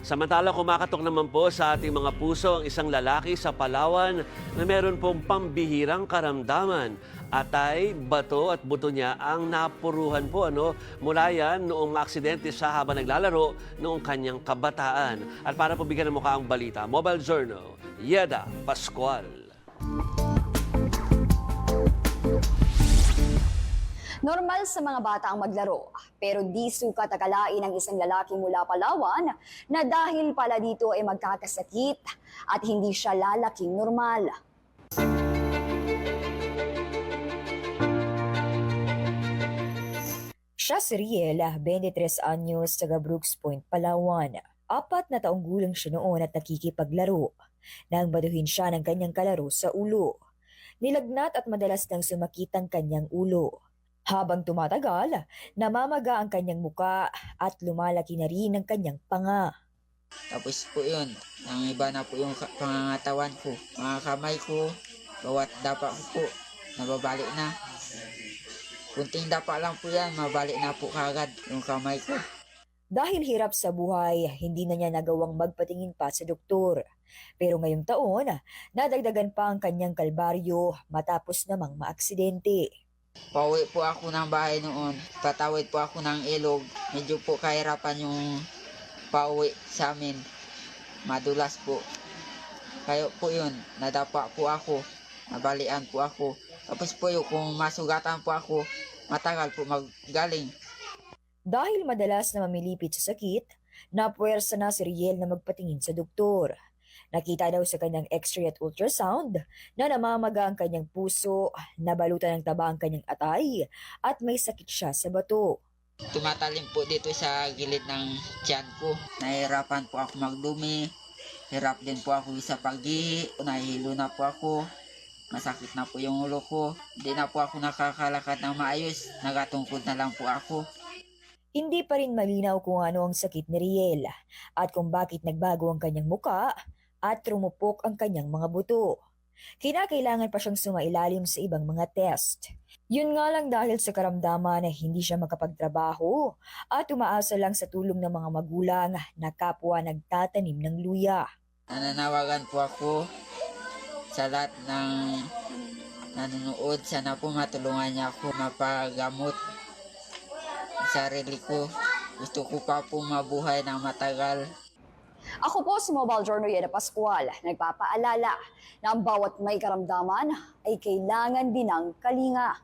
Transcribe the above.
Samantala kumakatok naman po sa ating mga puso ang isang lalaki sa Palawan na meron pong pambihirang karamdaman. Atay, bato at buto niya ang napuruhan po ano, mula yan noong aksidente siya habang naglalaro noong kanyang kabataan. At para po bigyan ng mukha ang balita, Mobile Journal, Yeda Pascual. Normal sa mga bata ang maglaro, pero di sukat akalain ng isang lalaki mula Palawan na dahil pala dito ay magkakasakit at hindi siya lalaking normal. Siya si Riel, 23 anyos, taga Brooks Point, Palawan. Apat na taong gulang siya noon at nakikipaglaro. Nang baduhin siya ng kanyang kalaro sa ulo. Nilagnat at madalas nang sumakit ang kanyang ulo. Habang tumatagal, namamaga ang kanyang muka at lumalaki na rin ang kanyang panga. Tapos po yun, ang iba na po yung pangangatawan ko. Mga kamay ko, bawat dapa ko po, nababalik na. Kunting dapa lang po yan, mabalik na po kagad yung kamay ko. Dahil hirap sa buhay, hindi na niya nagawang magpatingin pa sa doktor. Pero ngayong taon, nadagdagan pa ang kanyang kalbaryo matapos namang maaksidente. Pauwi po ako ng bahay noon, patawid po ako ng ilog. Medyo po kahirapan yung pauwi sa amin. Madulas po. Kaya po yun, nadapa po ako, nabalian po ako. Tapos po yun, kung masugatan po ako, matagal po maggaling. Dahil madalas na mamilipit sa sakit, napuwersa na si Riel na magpatingin sa doktor. Nakita daw sa kanyang x-ray at ultrasound na namamaga ang kanyang puso, nabalutan ng taba ang kanyang atay, at may sakit siya sa bato. Tumatalim po dito sa gilid ng tiyan ko. Nahihirapan po ako magdumi. Hirap din po ako sa paggihi. Nahihilo na po ako. Masakit na po yung ulo ko. Hindi na po ako nakakalakad ng maayos. Nagatungkod na lang po ako. Hindi pa rin malinaw kung ano ang sakit ni Riel at kung bakit nagbago ang kanyang muka at trumupok ang kanyang mga buto. Kinakailangan pa siyang sumailalim sa ibang mga test. Yun nga lang dahil sa karamdaman na hindi siya makapagtrabaho at umaasa lang sa tulong ng mga magulang na kapwa nagtatanim ng luya. Nananawagan po ako sa lahat ng nanonood. Sana po matulungan niya ako mapagamot sarili ko. Gusto ko pa po mabuhay ng matagal. Ako po si Mobile Journal Yeda Pascual, nagpapaalala na ang bawat may karamdaman ay kailangan din ng kalinga.